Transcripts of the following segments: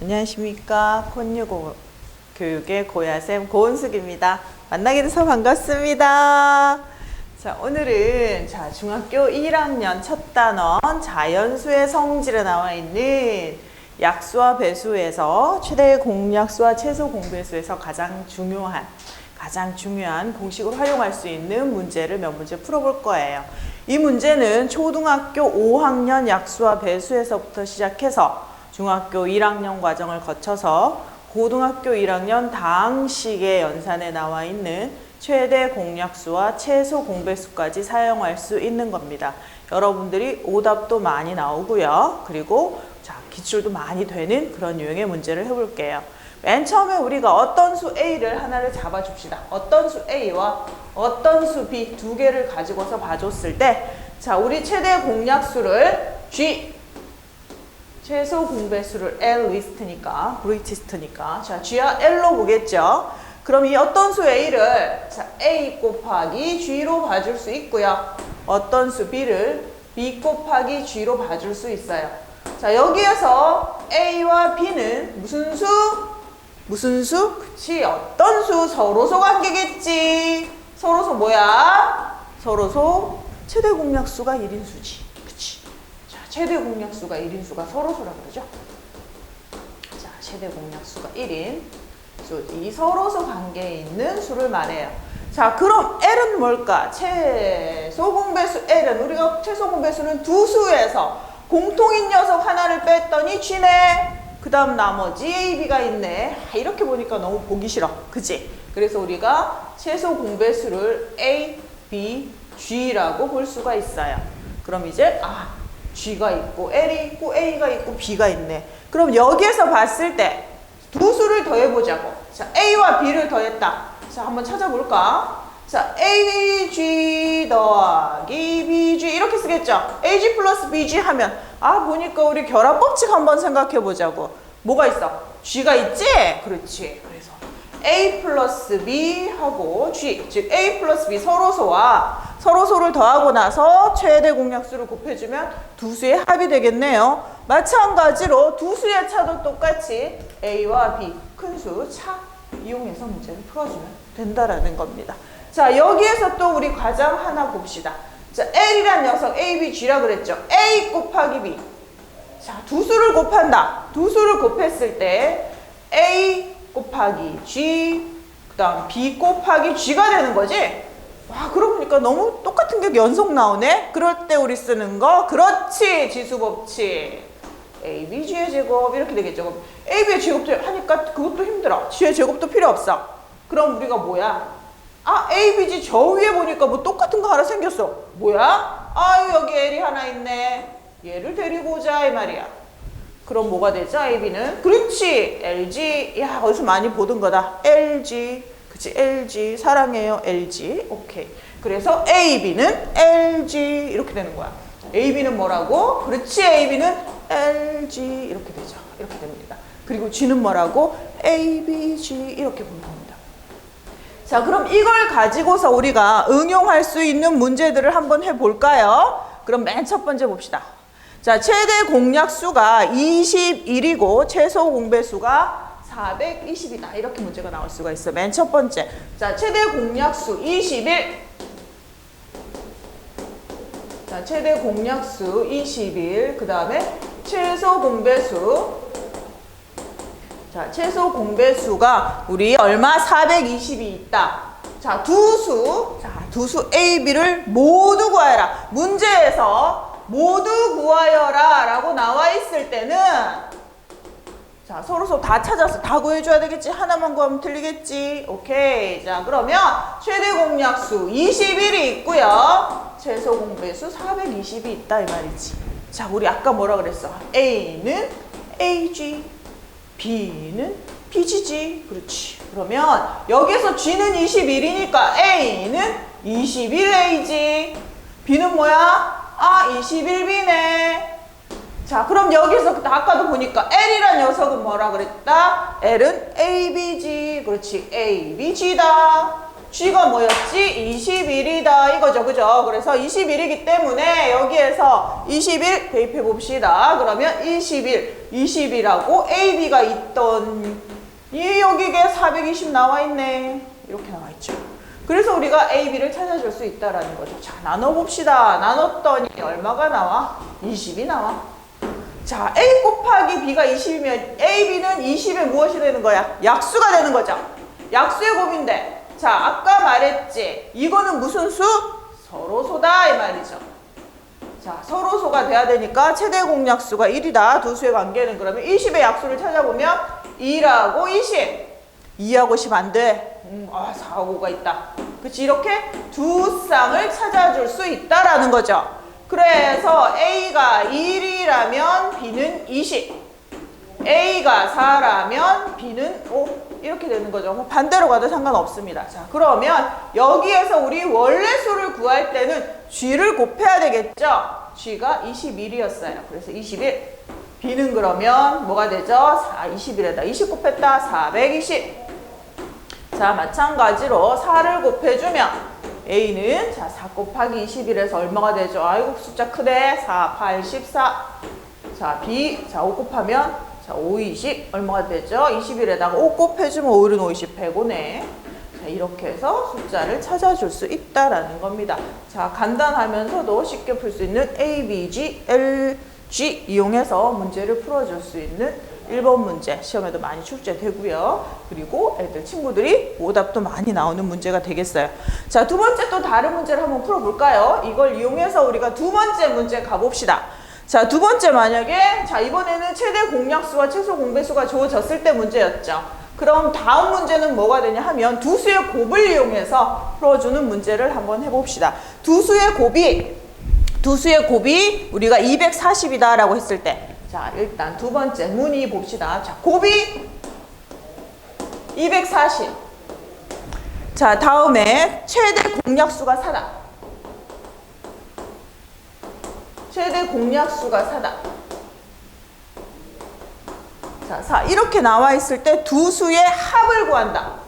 안녕하십니까. 콘유 고- 교육의 고야쌤 고은숙입니다. 만나게 돼서 반갑습니다. 자, 오늘은 자, 중학교 1학년 첫 단원 자연수의 성질에 나와 있는 약수와 배수에서 최대 공약수와 최소 공배수에서 가장 중요한 가장 중요한 공식을 활용할 수 있는 문제를 몇 문제 풀어볼 거예요. 이 문제는 초등학교 5학년 약수와 배수에서부터 시작해서 중학교 1학년 과정을 거쳐서 고등학교 1학년 다항식의 연산에 나와 있는 최대 공약수와 최소 공배수까지 사용할 수 있는 겁니다. 여러분들이 오답도 많이 나오고요. 그리고 자, 기출도 많이 되는 그런 유형의 문제를 해볼게요. 맨 처음에 우리가 어떤 수 A를 하나를 잡아줍시다. 어떤 수 A와 어떤 수 B 두 개를 가지고서 봐줬을 때, 자, 우리 최대 공약수를 G, 최소 공배수를 L 리스트니까, 그레이티스트니까. 자, G와 L로 보겠죠? 그럼 이 어떤 수 A를 자, A 곱하기 G로 봐줄 수 있고요. 어떤 수 B를 B 곱하기 G로 봐줄 수 있어요. 자, 여기에서 A와 B는 무슨 수? 무슨 수? 그치, 어떤 수? 서로소 관계겠지. 서로소 뭐야? 서로소 최대 공약수가 1인수지. 그치. 자, 최대 공약수가 1인수가 서로소라 그러죠. 자, 최대 공약수가 1인. 수, 이 서로소 관계에 있는 수를 말해요. 자, 그럼 L은 뭘까? 최소 공배수 L은 우리가 최소 공배수는 두 수에서 공통인 녀석 하나를 뺐더니 G네. 그 다음 나머지 A, B가 있네. 아, 이렇게 보니까 너무 보기 싫어. 그치? 그래서 우리가 최소 공배수를 A, B, G라고 볼 수가 있어요. 그럼 이제 아 G가 있고 L이 있고 A가 있고 B가 있네. 그럼 여기에서 봤을 때 두 수를 더해보자고. 자, A와 B를 더했다. 자, 한번 찾아볼까? 자, AG 더하기 BG 이렇게 쓰겠죠? AG 플러스 BG 하면 아 보니까 우리 결합 법칙 한번 생각해 보자고. 뭐가 있어? G가 있지? 그렇지. 그래서 A 플러스 B 하고 G 즉 A 플러스 B 서로소와 서로소를 더하고 나서 최대 공약수를 곱해주면 두 수의 합이 되겠네요. 마찬가지로 두 수의 차도 똑같이 A와 B 큰 수 차 이용해서 문제를 풀어주면 된다라는 겁니다. 자 여기에서 또 우리 과정 하나 봅시다. 자 L이란 녀석 A, B, G라 그랬죠. A 곱하기 B 자, 두 수를 곱한다. 두 수를 곱했을 때 A 곱하기 G, 그 다음 B 곱하기 G가 되는 거지? 와, 그러고 보니까 너무 똑같은 게 연속 나오네? 그럴 때 우리 쓰는 거, 그렇지, 지수법칙. A, B, G의 제곱, 이렇게 되겠죠. A, B의 제곱도 하니까 그것도 힘들어. G의 제곱도 필요 없어. 그럼 우리가 뭐야? 아, A, B, G 저 위에 보니까 뭐 똑같은 거 하나 생겼어. 뭐야? 아유, 여기 L이 하나 있네. 얘를 데리고 오자, 이 말이야. 그럼 뭐가 되죠, AB는? 그렇지, LG. 야, 어디서 많이 보던 거다. LG. 그치, LG. 사랑해요, LG. 오케이. 그래서 AB는 LG. 이렇게 되는 거야. AB는 뭐라고? 그렇지, AB는 LG. 이렇게 되죠. 이렇게 됩니다. 그리고 G는 뭐라고? ABG. 이렇게 보는 겁니다. 자, 그럼 이걸 가지고서 우리가 응용할 수 있는 문제들을 한번 해볼까요? 그럼 맨 첫 번째 봅시다. 자, 최대 공약수가 21이고 최소 공배수가 420이다. 이렇게 문제가 나올 수가 있어. 맨 첫 번째. 자, 최대 공약수 21. 자, 최대 공약수 21. 그 다음에 최소 공배수. 자, 최소 공배수가 우리 얼마? 420이 있다. 자, 두 수. 자, 두 수 A, B를 모두 구하여라. 문제에서 모두 구하여라 라고 나와 있을 때는 자, 서로서 다 찾아서 다 구해줘야 되겠지. 하나만 구하면 틀리겠지. 오케이. 자, 그러면 최대 공약수 21이 있고요. 최소 공배수 420이 있다 이 말이지. 자, 우리 아까 뭐라 그랬어? A는 AG, B는 BGG. 그렇지. 그러면 여기서 G는 21이니까 A는 21AG. B는 뭐야? 아, 21B네. 자, 그럼 여기서 아까도 보니까 L이란 녀석은 뭐라 그랬다? L은 ABG. 그렇지. ABG다. G가 뭐였지? 21이다 이거죠 그죠? 그래서 21이기 때문에 여기에서 21 대입해 봅시다 그러면 21 20이라고 AB가 있던 이 여기에 420 나와 있네 이렇게 나와 있죠 그래서 우리가 AB를 찾아줄 수 있다라는 거죠 자 나눠봅시다 나눴더니 얼마가 나와? 20이 나와 자, A 곱하기 B가 20이면 AB는 20에 무엇이 되는 거야? 약수가 되는 거죠. 약수의 곱인데. 자, 아까 말했지. 이거는 무슨 수? 서로소다 이 말이죠. 자, 서로소가 돼야 되니까 최대 공약수가 1이다. 두 수의 관계는 그러면 20의 약수를 찾아보면 2라고 20. 2하고 10 안 돼. 음, 아, 4하고 5가 있다. 그치? 이렇게 두 쌍을 찾아줄 수 있다라는 거죠. 그래서 A가 1이라면 B는 20. A가 4라면 B는 5. 이렇게 되는 거죠. 뭐 반대로 가도 상관없습니다. 자, 그러면 여기에서 우리 원래 수를 구할 때는 G를 곱해야 되겠죠? G가 21이었어요. 그래서 21. B는 그러면 뭐가 되죠? 4, 21에다 20 곱했다. 420. 자, 마찬가지로 4를 곱해주면 A는 자, 4 곱하기 21에서 얼마가 되죠? 아이고, 숫자 크네. 4, 8, 14. 자, B. 자, 5 곱하면 자, 5, 20. 얼마가 되죠? 21에다가 5 곱해주면 5, 1은 5, 20, 105네. 자, 이렇게 해서 숫자를 찾아줄 수 있다라는 겁니다. 자, 간단하면서도 쉽게 풀 수 있는 A, B, G, L, G 이용해서 문제를 풀어줄 수 있는 1번 문제 시험에도 많이 출제되고요. 그리고 애들 친구들이 오답도 많이 나오는 문제가 되겠어요. 자, 두 번째 또 다른 문제를 한번 풀어볼까요? 이걸 이용해서 우리가 두 번째 문제 가봅시다. 자, 두 번째 만약에 자 이번에는 최대 공약수와 최소 공배수가 주어졌을 때 문제였죠. 그럼 다음 문제는 뭐가 되냐 하면 두 수의 곱을 이용해서 풀어주는 문제를 한번 해봅시다. 두 수의 곱이 두 수의 곱이 우리가 240이다라고 했을 때 자, 일단 두 번째 문의 봅시다. 자, 곱이 240. 자, 다음에 최대 공약수가 4다. 최대 공약수가 4다. 자, 4. 이렇게 나와 있을 때 두 수의 합을 구한다.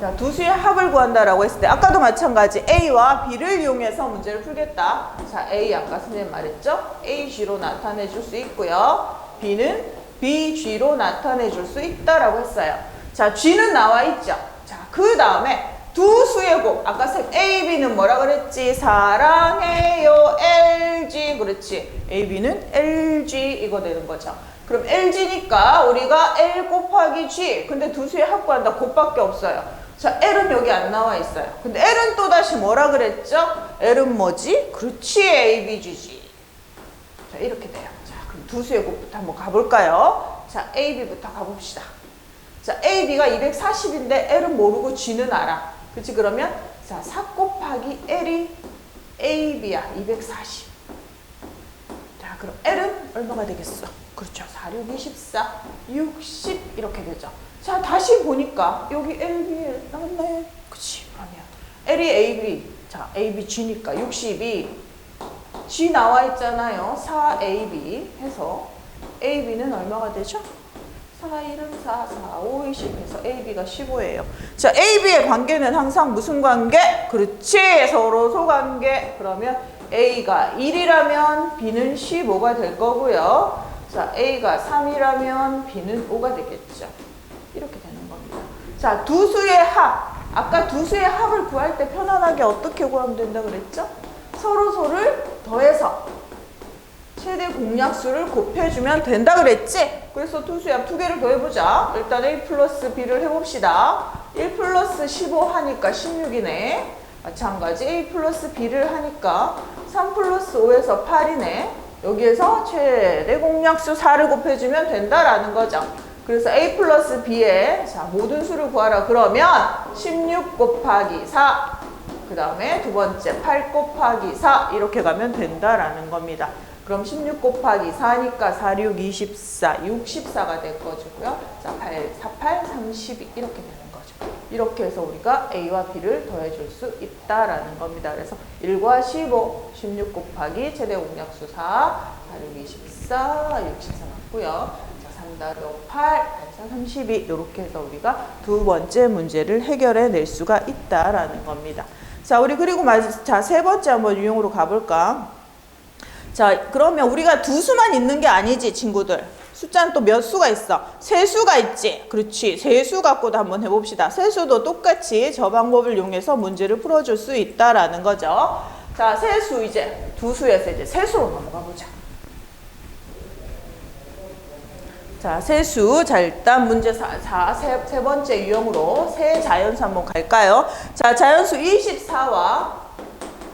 자, 두 수의 합을 구한다라고 했을 때 아까도 마찬가지 A와 B를 이용해서 문제를 풀겠다. 자, A 아까 선생님 말했죠? AG로 나타내 줄 수 있고요. B는 BG로 나타내 줄 수 있다라고 했어요. 자, G는 나와 있죠. 자, 그 다음에 두 수의 곱. 아까 쌤 A, B는 뭐라 그랬지? 사랑해요. LG. 그렇지. A, B는 LG 이거 되는 거죠. 그럼 LG니까 우리가 L 곱하기 G. 근데 두 수의 합 구한다. 곱밖에 없어요. 자, L은 여기 안 나와 있어요. 근데 L은 또 다시 뭐라 그랬죠? L은 뭐지? 그렇지, ABG지. 자, 이렇게 돼요. 자, 그럼 두 수의 곱부터 한번 가볼까요? 자, AB부터 가봅시다. 자, AB가 240인데 L은 모르고 G는 알아. 그치? 그러면 자, 4 곱하기 L이 AB야. 240. 자, 그럼 L은 얼마가 되겠어? 그렇죠. 4, 6, 24, 60 이렇게 되죠. 자, 다시 보니까 여기 LB 나왔네. 그치? 그러면 L이 AB. 자, AB G니까 62. G 나와 있잖아요. 4AB 해서 AB는 얼마가 되죠? 4, 1은 4, 4, 5, 20 해서 AB가 15예요. 자, AB의 관계는 항상 무슨 관계? 그렇지. 서로 소관계. 그러면 A가 1이라면 B는 15가 될 거고요. 자, A가 3이라면 B는 5가 되겠죠. 이렇게 되는 겁니다. 자, 두 수의 합. 아까 두 수의 합을 구할 때 편안하게 어떻게 구하면 된다 그랬죠? 서로 서를 더해서 최대 공약수를 곱해주면 된다 그랬지? 그래서 두 수의 합두 개를 더해보자. 일단 A 플러스 B를 해봅시다. 1 플러스 15 하니까 16이네. 마찬가지 A 플러스 B를 하니까 3 플러스 5에서 8이네. 여기에서 최대 공약수 4를 곱해주면 된다라는 거죠. 그래서 A 플러스 B의 자, 모든 수를 구하라 그러면 16 곱하기 4, 그 다음에 두 번째 8 곱하기 4 이렇게 가면 된다라는 겁니다. 그럼 16 곱하기 4니까 4, 6, 24, 64가 될 거고요. 자, 8, 4, 8, 32 이렇게 되는 거죠. 이렇게 해서 우리가 A와 B를 더해줄 수 있다라는 겁니다. 그래서 1과 15, 16 곱하기 최대 공약수 4, 4, 6, 24, 64 맞고요. 3 다로 8, 8, 자, 32 이렇게 해서 우리가 두 번째 문제를 해결해 낼 수가 있다라는 겁니다. 자, 우리 그리고 마- 자, 세 번째 한번 유형으로 가볼까? 자, 그러면 우리가 두 수만 있는 게 아니지, 친구들. 숫자는 또 몇 수가 있어? 세 수가 있지. 그렇지. 세 수 갖고도 한번 해봅시다. 세 수도 똑같이 저 방법을 이용해서 문제를 풀어줄 수 있다라는 거죠. 자, 세 수 이제 두 수에서 이제 세 수로 넘어가 보자. 자, 세수. 자, 일단 문제 4, 사 세, 세 번째 유형으로 세 자연수 한번 갈까요? 자, 자연수 24와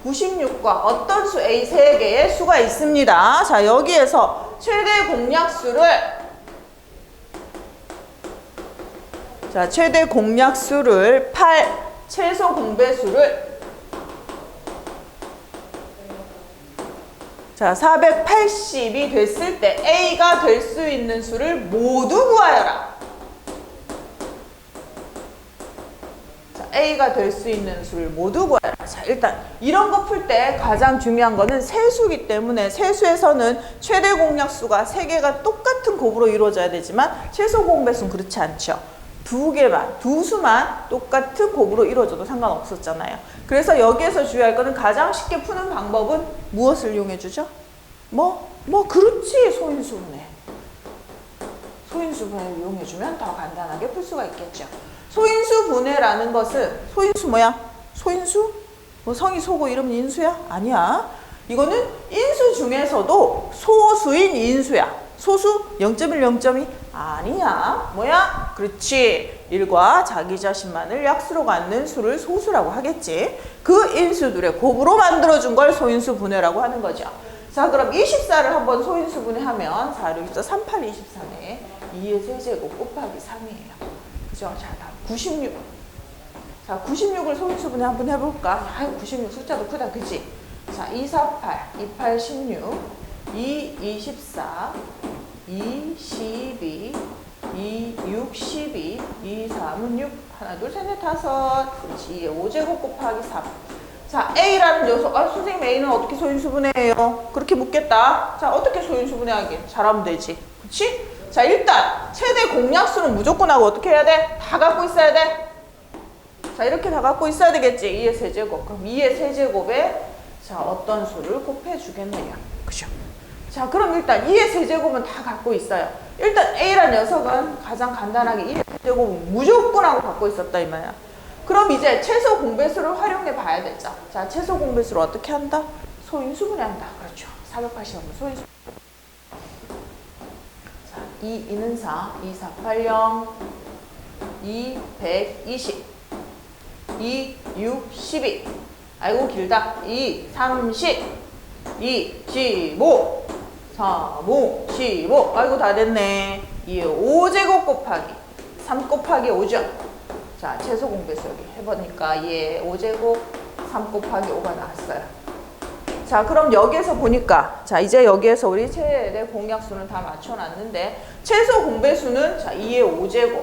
96과 어떤 수 A 세 개의 수가 있습니다. 자, 여기에서 최대 공약수를 자, 최대 공약수를 8, 최소 공배수를 자, 480이 됐을 때 A가 될 수 있는 수를 모두 구하여라. 자, A가 될 수 있는 수를 모두 구하여라. 자, 일단 이런 거 풀 때 가장 중요한 거는 세수기 때문에 세수에서는 최대 공약수가 세 개가 똑같은 곱으로 이루어져야 되지만 최소 공배수는 그렇지 않죠. 두 개만, 두 수만 똑같은 곱으로 이루어져도 상관없었잖아요. 그래서 여기에서 주의할 거는 가장 쉽게 푸는 방법은 무엇을 이용해 주죠? 뭐, 뭐, 그렇지, 소인수분해. 소인수분해를 이용해 주면 더 간단하게 풀 수가 있겠죠. 소인수 분해라는 것은, 소인수 뭐야? 소인수? 뭐 성이 소고 이름 인수야? 아니야. 이거는 인수 중에서도 소수인 인수야. 소수 0.1, 0.2? 아니야. 뭐야? 그렇지. 1과 자기 자신만을 약수로 갖는 수를 소수라고 하겠지. 그 인수들의 곱으로 만들어준 걸 소인수 분해라고 하는 거죠. 자, 그럼 24를 한번 소인수 분해하면, 자, 여기서 38, 23에 2의 세제곱 곱하기 3이에요. 그죠? 자, 다음 96. 자, 96을 소인수 분해 한번 해볼까? 아유, 96 숫자도 크다, 그치? 자, 2, 4, 8, 2, 8, 16, 2, 24, 2, 12, 2, 6, 12, 2, 3은 6, 하나, 둘, 셋, 넷, 다섯. 그렇지. 5제곱 곱하기 3. 자, A라는 녀석. 아, 선생님 A는 어떻게 소인수분해해요? 그렇게 묻겠다. 자, 어떻게 소인수분해하게? 잘하면 되지. 그치? 자, 일단 최대 공약수는 무조건 하고 어떻게 해야 돼? 다 갖고 있어야 돼. 자, 이렇게 다 갖고 있어야 되겠지. 2의 세제곱. 그럼 2의 세제곱에 자, 어떤 수를 곱해주겠느냐. 그죠? 자, 그럼 일단 2의 세제곱은 다 갖고 있어요. 일단 A란 녀석은 가장 간단하게 2의 세제곱은 무조건 하고 갖고 있었다 이 말이야. 그럼 이제 최소 공배수를 활용해 봐야 되죠. 자, 최소 공배수를 어떻게 한다? 소인수분해 한다. 그렇죠. 480하면 소인수. 자, 2, 2는 4, 2, 4, 8, 0, 2, 120, 2, 6, 12. 아이고 길다. 2, 30, 2, 15, 4, 5, 15. 아이고 다 됐네. 2, 5제곱 곱하기 3 곱하기 5죠. 자, 최소 공배수 여기 해보니까 얘 5제곱 3 곱하기 5가 나왔어요. 자, 그럼 여기에서 보니까 자, 이제 여기에서 우리 최대 공약수는 다 맞춰놨는데 최소 공배수는 자, 2의 5제곱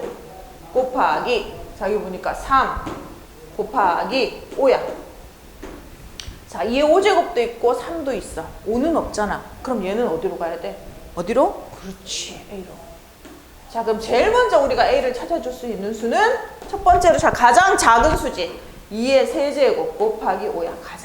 곱하기 자, 여기 보니까 3 곱하기 5야. 자, 2의 5제곱도 있고 3도 있어. 5는 없잖아. 그럼 얘는 어디로 가야 돼? 어디로? 그렇지, A로. 자, 그럼 제일 먼저 우리가 A를 찾아줄 수 있는 수는 첫 번째로 자, 가장 작은 수지. 2의 세제곱 곱하기 5야. 가장?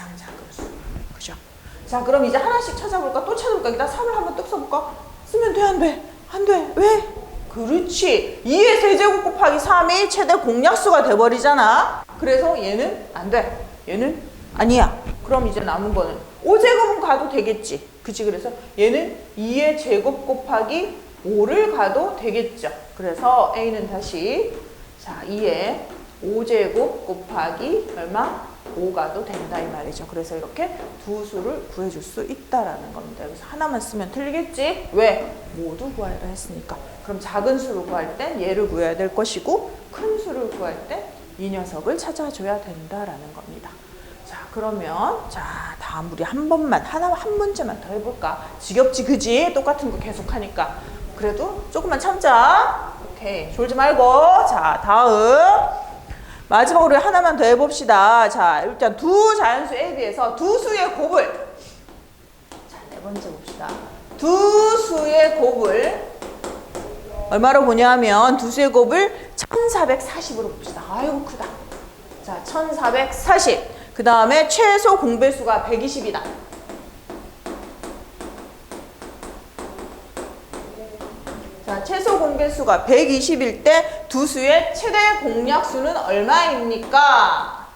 자, 그럼 이제 하나씩 찾아볼까? 또 찾아볼까? 일단 3을 한번 뚝 써볼까? 쓰면 돼, 안 돼? 안 돼. 왜? 그렇지. 2의 세제곱 곱하기 3이 최대 공약수가 돼버리잖아. 그래서 얘는 안 돼. 얘는 아니야. 그럼 이제 남은 거는 5제곱은 가도 되겠지. 그치? 그래서 얘는 2의 제곱 곱하기 5를 가도 되겠죠. 그래서 A는 다시 자 2의 5제곱 곱하기 얼마? 5가도 된다 이 말이죠. 그래서 이렇게 두 수를 구해줄 수 있다라는 겁니다. 여기서 하나만 쓰면 틀리겠지? 왜? 모두 구하라 했으니까. 그럼 작은 수를 구할 땐 얘를 구해야 될 것이고 큰 수를 구할 땐 이 녀석을 찾아줘야 된다라는 겁니다. 자 그러면 자 다음 우리 한 번만 하나 한 문제만 더 해볼까? 지겹지 그지? 똑같은 거 계속 하니까 그래도 조금만 참자. 오케이 졸지 말고 자 다음 마지막으로 하나만 더 해봅시다. 자 일단 두 자연수 A, B에서 두 수의 곱을 자 네 번째 봅시다. 두 수의 곱을 얼마로 보냐면 두 수의 곱을 1440으로 봅시다. 아이고 크다. 자, 1440. 그 다음에 최소 공배수가 120이다. 자, 최소 공배수가 120일 때 두 수의 최대 공약수는 얼마입니까?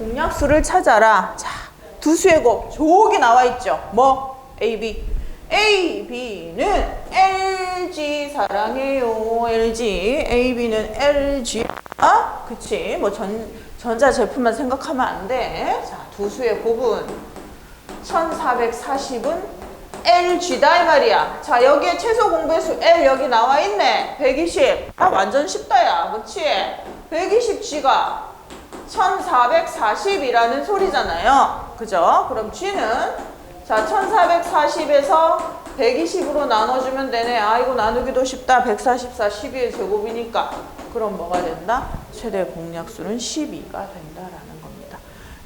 공약수를 찾아라. 자, 두 수의 곱 저기 나와 있죠. 뭐? A, B. A, B는 LG 사랑해요. LG. A, B는 LG. 아, 그치. 뭐 전, 전자 제품만 생각하면 안 돼. 자, 두 수의 곱은 1440은 LG다 이 말이야. 자 여기에 최소 공배수 L 여기 나와 있네. 120. 아 완전 쉽다 야. 그치? 120G가 1440이라는 소리잖아요. 그죠? 그럼 G는 자 1440에서 120으로 나눠주면 되네. 아 이거 나누기도 쉽다. 144 12의 제곱이니까. 그럼 뭐가 된다? 최대 공약수는 12가 된다라는.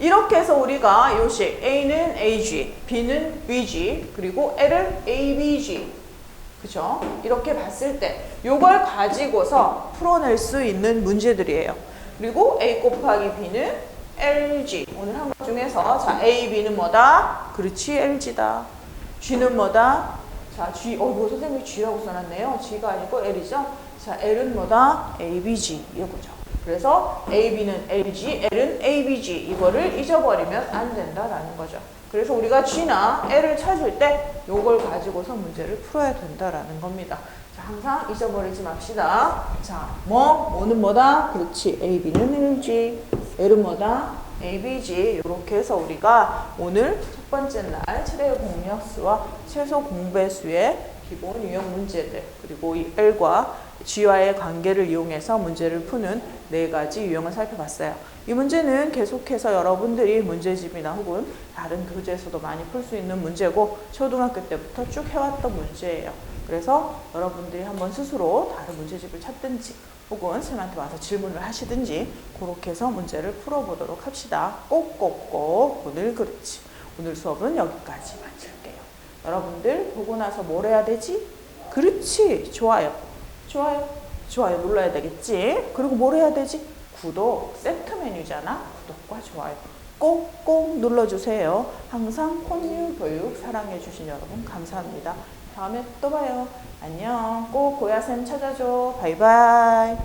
이렇게 해서 우리가 요식 A는 AG, B는 BG, 그리고 L은 ABG. 그죠? 이렇게 봤을 때 요걸 가지고서 풀어낼 수 있는 문제들이에요. 그리고 A 곱하기 B는 LG. 오늘 한 것 중에서 자, A, B는 뭐다? 그렇지, LG다. G는 뭐다? 자, G. 어, 뭐 선생님이 G라고 써놨네요. G가 아니고 L이죠? 자, L은 뭐다? ABG. 이거죠. 그래서 AB는 LG, L은 ABG 이거를 잊어버리면 안 된다라는 거죠. 그래서 우리가 G나 L을 찾을 때 이걸 가지고서 문제를 풀어야 된다라는 겁니다. 자, 항상 잊어버리지 맙시다. 자, 뭐, 뭐는 뭐다? 그렇지. AB는 LG, L은 뭐다? ABG 이렇게 해서 우리가 오늘 첫 번째 날 최대 공약수와 최소 공배수의 기본 유형 문제들 그리고 이 L과 G와의 관계를 이용해서 문제를 푸는 네 가지 유형을 살펴봤어요. 이 문제는 계속해서 여러분들이 문제집이나 혹은 다른 교재에서도 많이 풀 수 있는 문제고 초등학교 때부터 쭉 해왔던 문제예요. 그래서 여러분들이 한번 스스로 다른 문제집을 찾든지 혹은 쌤한테 와서 질문을 하시든지 그렇게 해서 문제를 풀어보도록 합시다. 꼭꼭꼭 오늘 그렇지. 오늘 수업은 여기까지 마칠게요. 여러분들 보고 나서 뭘 해야 되지? 그렇지. 좋아요. 좋아요. 좋아요 눌러야 되겠지. 그리고 뭘 해야 되지? 구독 세트 메뉴잖아. 구독과 좋아요. 꼭꼭 눌러주세요. 항상 콘유 교육 사랑해주신 여러분 감사합니다. 다음에 또 봐요. 안녕. 꼭 고야쌤 찾아줘. 바이바이.